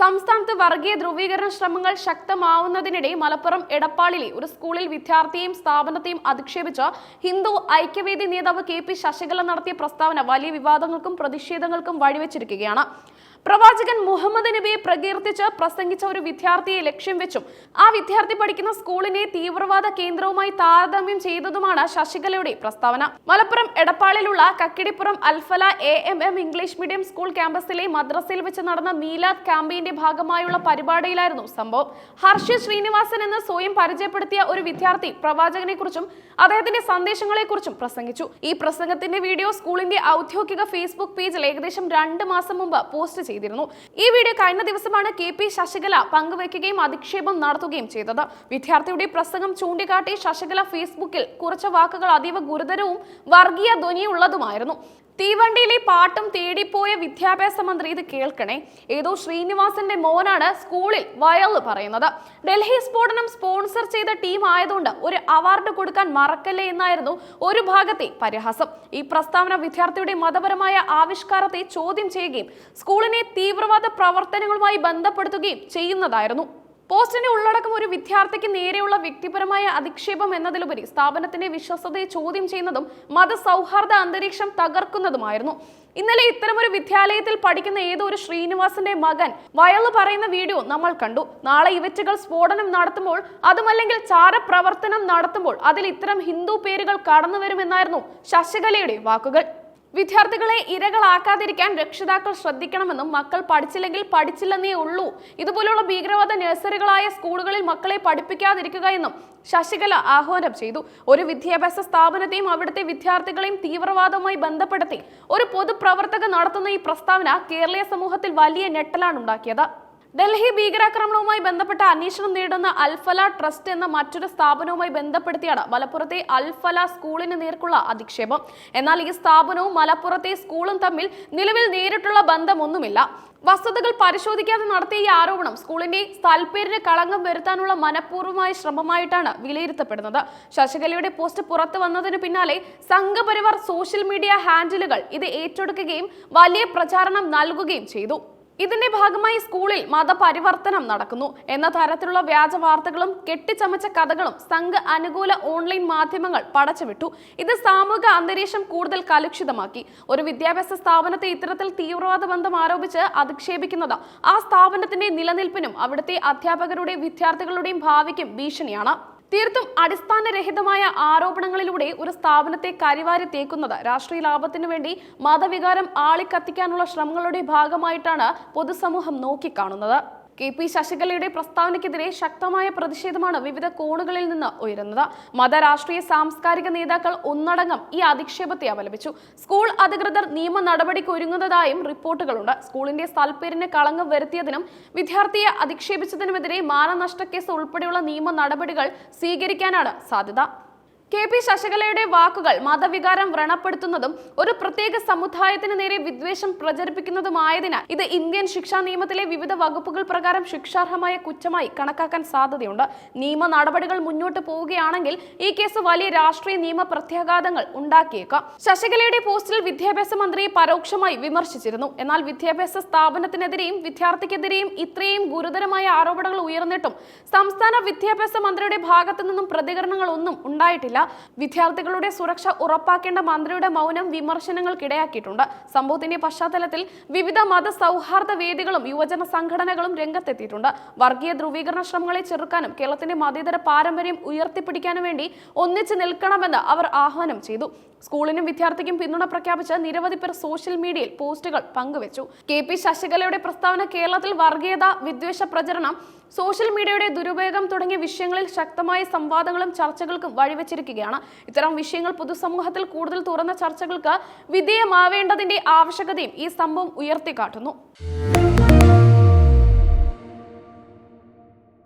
സംസ്ഥാനത്ത് വർഗീയ ധ്രുവീകരണ ശ്രമങ്ങൾ ശക്തമാവുന്നതിനിടെ മലപ്പുറം എടപ്പാളിലെ ഒരു സ്കൂളിൽ വിദ്യാർത്ഥിയെയും സ്ഥാപനത്തെയും അധിക്ഷേപിച്ച ഹിന്ദു ഐക്യവേദി നേതാവ് കെ പി ശശികല നടത്തിയ പ്രസ്താവന വലിയ വിവാദങ്ങൾക്കും പ്രതിഷേധങ്ങൾക്കും വഴിവെച്ചിരിക്കുകയാണ്. പ്രവാചകൻ മുഹമ്മദ് നബിയെ പ്രകീർത്തിച്ച് പ്രസംഗിച്ച ഒരു വിദ്യാർത്ഥിയെ ലക്ഷ്യം വെച്ചും ആ വിദ്യാർത്ഥി പഠിക്കുന്ന സ്കൂളിനെ തീവ്രവാദ കേന്ദ്രവുമായി താരതമ്യം ചെയ്തതുമാണ് ശശികലയുടെ പ്രസ്താവന. Malappuram എടപ്പാളിലുള്ള Kakkidippuram Alfala A M M English medium school ക്യാമ്പസിലെ മദ്രസയിൽ വെച്ച് നടന്ന മീലാദ് ക്യാമ്പയിന്റെ ഭാഗമായുള്ള പരിപാടിയിലായിരുന്നു സംഭവം. ഹർഷി ശ്രീനിവാസൻ എന്ന് സ്വയം പരിചയപ്പെടുത്തിയ ഒരു വിദ്യാർത്ഥി പ്രവാചകനെ കുറിച്ചും അദ്ദേഹത്തിന്റെ സന്ദേശങ്ങളെക്കുറിച്ചും പ്രസംഗിച്ചു. ഈ പ്രസംഗത്തിന്റെ വീഡിയോ സ്കൂളിന്റെ ഔദ്യോഗിക ഫേസ്ബുക്ക് പേജിൽ ഏകദേശം രണ്ട് മാസം മുമ്പ് പോസ്റ്റ് ചെയ്തിരുന്നു. ഈ വീഡിയോ കഴിഞ്ഞ ദിവസമാണ് കെ പി ശശികല പങ്കുവയ്ക്കുകയും അധിക്ഷേപം നടത്തുകയും ചെയ്തത്. വിദ്യാർത്ഥിയുടെ പ്രസംഗം ചൂണ്ടിക്കാട്ടി ശശികല ഫേസ്ബുക്കിൽ കുറച്ച വാക്കുകൾ അതീവ ഗുരുതരവും വർഗീയ ധ്വനിയുള്ളതുമായിരുന്നു. തീവണ്ടിയിലെ പാട്ടും തേടിപ്പോയ വിദ്യാഭ്യാസ മന്ത്രി ഇത് കേൾക്കണേ. ഏതോ ശ്രീനിവാസന്റെ മോനാണ് സ്കൂളിൽ വയൽ പറയുന്നത്. ഡൽഹി സ്ഫോടനം സ്പോൺസർ ചെയ്ത ടീം ആയതുകൊണ്ട് ഒരു അവാർഡ് കൊടുക്കാൻ മറക്കല്ലേ എന്നായിരുന്നു ഒരു ഭാഗത്തെ പരിഹാസം. ഈ പ്രസ്താവന വിദ്യാർത്ഥിയുടെ മതപരമായ ആവിഷ്കാരത്തെ ചോദ്യം ചെയ്യുകയും സ്കൂളിനെ തീവ്രവാദ പ്രവർത്തനങ്ങളുമായി ബന്ധപ്പെടുത്തുകയും ചെയ്യുന്നതായിരുന്നു. പോസ്റ്റിന്റെ ഉള്ളടക്കം ഒരു വിദ്യാർത്ഥിക്ക് നേരെയുള്ള വ്യക്തിപരമായ അധിക്ഷേപം എന്നതിലുപരി സ്ഥാപനത്തിന്റെ വിശ്വസതയെ ചോദ്യം ചെയ്യുന്നതും മതസൗഹാർദ്ദ അന്തരീക്ഷം തകർക്കുന്നതുമായിരുന്നു. ഇന്നലെ ഇത്തരമൊരു വിദ്യാലയത്തിൽ പഠിക്കുന്ന ഏതോ ഒരു ശ്രീനിവാസന്റെ മകൻ വയലു പറയുന്ന വീഡിയോ നമ്മൾ കണ്ടു. നാളെ ഇവറ്റുകൾ സ്ഫോടനം നടത്തുമ്പോൾ അതുമല്ലെങ്കിൽ ചാരപ്രവർത്തനം നടത്തുമ്പോൾ അതിൽ ഇത്തരം ഹിന്ദു പേരുകൾ കടന്നു വരുമെന്നായിരുന്നു ശശികലയുടെ വാക്കുകൾ. വിദ്യാർത്ഥികളെ ഇരകളാക്കാതിരിക്കാൻ രക്ഷിതാക്കൾ ശ്രദ്ധിക്കണമെന്നും മക്കൾ പഠിച്ചില്ലെങ്കിൽ പഠിച്ചില്ലെന്നേ ഉള്ളൂ. ഇതുപോലുള്ള ഭീകരവാദ നഴ്സറികളായ സ്കൂളുകളിൽ മക്കളെ പഠിപ്പിക്കാതിരിക്കുക എന്നും ശശികല ആഹ്വാനം ചെയ്തു. ഒരു വിദ്യാഭ്യാസ സ്ഥാപനത്തെയും അവിടുത്തെ വിദ്യാർത്ഥികളെയും തീവ്രവാദവുമായി ബന്ധപ്പെടുത്തി ഒരു പൊതുപ്രവർത്തക നടത്തുന്ന ഈ പ്രസ്താവന കേരളീയ സമൂഹത്തിൽ വലിയ ഞെട്ടലാണ് ഉണ്ടാക്കിയത്. ഡൽഹി ഭീകരാക്രമണവുമായി ബന്ധപ്പെട്ട അന്വേഷണം നേടുന്ന അൽഫല ട്രസ്റ്റ് എന്ന മറ്റൊരു സ്ഥാപനവുമായി ബന്ധപ്പെടുത്തിയാണ് മലപ്പുറത്തെ അൽഫല സ്കൂളിന് നേർക്കുള്ള അധിക്ഷേപം. എന്നാൽ ഈ സ്ഥാപനവും മലപ്പുറത്തെ സ്കൂളും തമ്മിൽ നിലവിൽ നേരിട്ടുള്ള ബന്ധമൊന്നുമില്ല. വസ്തുതകൾ പരിശോധിക്കാതെ നടത്തിയ ഈ ആരോപണം സ്കൂളിന്റെ താൽപ്പര്യത്തിന് കളങ്കം വരുത്താനുള്ള മനഃപൂർവമായ ശ്രമമായിട്ടാണ് വിലയിരുത്തപ്പെടുന്നത്. ശശികലയുടെ പോസ്റ്റ് പുറത്തു വന്നതിന് പിന്നാലെ സംഘപരിവാർ സോഷ്യൽ മീഡിയ ഹാൻഡിലുകൾ ഇത് ഏറ്റെടുക്കുകയും വലിയ പ്രചാരണം നൽകുകയും ചെയ്തു. ഇതിന്റെ ഭാഗമായി സ്കൂളിൽ മതപരിവർത്തനം നടക്കുന്നു. എന്ന തരത്തിലുള്ള വ്യാജ വാർത്തകളും കെട്ടിച്ചമച്ച കഥകളും സംഘ അനുകൂല ഓൺലൈൻ മാധ്യമങ്ങൾ പടച്ചുവിട്ടു. ഇത് സാമൂഹിക അന്തരീക്ഷം കൂടുതൽ കലുഷിതമാക്കി. ഒരു വിദ്യാഭ്യാസ സ്ഥാപനത്തെ ഇത്തരത്തിൽ തീവ്രവാദ ബന്ധം ആരോപിച്ച് അധിക്ഷേപിക്കുന്നത് ആ സ്ഥാപനത്തിന്റെ നിലനിൽപ്പിനും അവിടുത്തെ അധ്യാപകരുടെയും വിദ്യാർത്ഥികളുടെയും ഭാവിക്കും ഭീഷണിയാണ്. തീർത്തും അടിസ്ഥാനരഹിതമായ ആരോപണങ്ങളിലൂടെ ഒരു സ്ഥാപനത്തെ കരിവാരി തേക്കുന്നത് രാഷ്ട്രീയ ലാഭത്തിനു വേണ്ടി മതവികാരം ആളിക്കത്തിക്കാനുള്ള ശ്രമങ്ങളുടെ ഭാഗമായിട്ടാണ് പൊതുസമൂഹം നോക്കിക്കാണുന്നത്. കെ പി ശശികലയുടെ പ്രസ്താവനയ്ക്കെതിരെ ശക്തമായ പ്രതിഷേധമാണ് വിവിധ കോണുകളിൽ നിന്ന് ഉയരുന്നത്. മത രാഷ്ട്രീയ സാംസ്കാരിക നേതാക്കൾ ഒന്നടങ്കം ഈ അധിക്ഷേപത്തെ അപലപിച്ചു. സ്കൂൾ അധികൃതർ നിയമ നടപടിക്ക് ഒരുങ്ങുന്നതായും റിപ്പോർട്ടുകളുണ്ട്. സ്കൂളിന്റെ സ്ഥലപ്പേരിന് കളങ്കം വരുത്തിയതിനും വിദ്യാർത്ഥിയെ അധിക്ഷേപിച്ചതിനുമെതിരെ മാനനഷ്ട കേസ് ഉൾപ്പെടെയുള്ള നിയമ നടപടികൾ സ്വീകരിക്കാനാണ് സാധ്യത. കെ പി ശശികലയുടെ വാക്കുകൾ മതവികാരം വ്രണപ്പെടുത്തുന്നതും ഒരു പ്രത്യേക സമുദായത്തിന് നേരെ വിദ്വേഷം പ്രചരിപ്പിക്കുന്നതുമായതിനാൽ ഇത് ഇന്ത്യൻ ശിക്ഷാ നിയമത്തിലെ വിവിധ വകുപ്പുകൾ പ്രകാരം ശിക്ഷാർഹമായ കുറ്റമായി കണക്കാക്കാൻ സാധ്യതയുണ്ട്. നിയമ നടപടികൾ മുന്നോട്ട് പോവുകയാണെങ്കിൽ ഈ കേസ് വലിയ രാഷ്ട്രീയ നിയമ പ്രത്യാഘാതങ്ങൾ ഉണ്ടാക്കിയേക്കാം. ശശികലയുടെ പോസ്റ്റിൽ വിദ്യാഭ്യാസ മന്ത്രിയെ പരോക്ഷമായി വിമർശിച്ചിരുന്നു. എന്നാൽ വിദ്യാഭ്യാസ സ്ഥാപനത്തിനെതിരെയും വിദ്യാർത്ഥിക്കെതിരെയും ഇത്രയും ഗുരുതരമായ ആരോപണങ്ങൾ ഉയർന്നിട്ടും സംസ്ഥാന വിദ്യാഭ്യാസ മന്ത്രിയുടെ ഭാഗത്തു നിന്നും പ്രതികരണങ്ങൾ ഒന്നും ഉണ്ടായിട്ടില്ല. വിദ്യാർത്ഥികളുടെ സുരക്ഷ ഉറപ്പാക്കേണ്ട മന്ത്രിയുടെ മൗനം വിമർശനങ്ങൾക്കിടയാക്കിയിട്ടുണ്ട്. സംഭവത്തിന്റെ പശ്ചാത്തലത്തിൽ വിവിധ മത സൗഹാർദ്ദ വേദികളും യുവജന സംഘടനകളും രംഗത്തെത്തിയിട്ടുണ്ട്. വർഗീയ ധ്രുവീകരണ ശ്രമങ്ങളെ ചെറുക്കാനും കേരളത്തിന്റെ മതേതര പാരമ്പര്യം ഉയർത്തിപ്പിടിക്കാനും വേണ്ടി ഒന്നിച്ചു നിൽക്കണമെന്ന് അവർ ആഹ്വാനം ചെയ്തു. സ്കൂളിനും വിദ്യാർത്ഥിക്കും പിന്തുണ പ്രഖ്യാപിച്ച് നിരവധി പേർ സോഷ്യൽ മീഡിയയിൽ പോസ്റ്റുകൾ പങ്കുവച്ചു. കെ പി ശശികലയുടെ പ്രസ്താവന കേരളത്തിൽ വർഗീയത വിദ്വേഷ പ്രചരണം സോഷ്യൽ മീഡിയയുടെ ദുരുപയോഗം തുടങ്ങിയ വിഷയങ്ങളിൽ ശക്തമായ സംവാദങ്ങളും ചർച്ചകൾക്കും വഴിവെച്ചിരിക്കുകയാണ്. ഇത്തരം വിഷയങ്ങൾ പൊതുസമൂഹത്തിൽ കൂടുതൽ തുറന്ന ചർച്ചകൾക്ക് വിധേയമാവേണ്ടതിന്റെ ആവശ്യകതയും ഈ സംഭവം ഉയർത്തിക്കാട്ടുന്നു.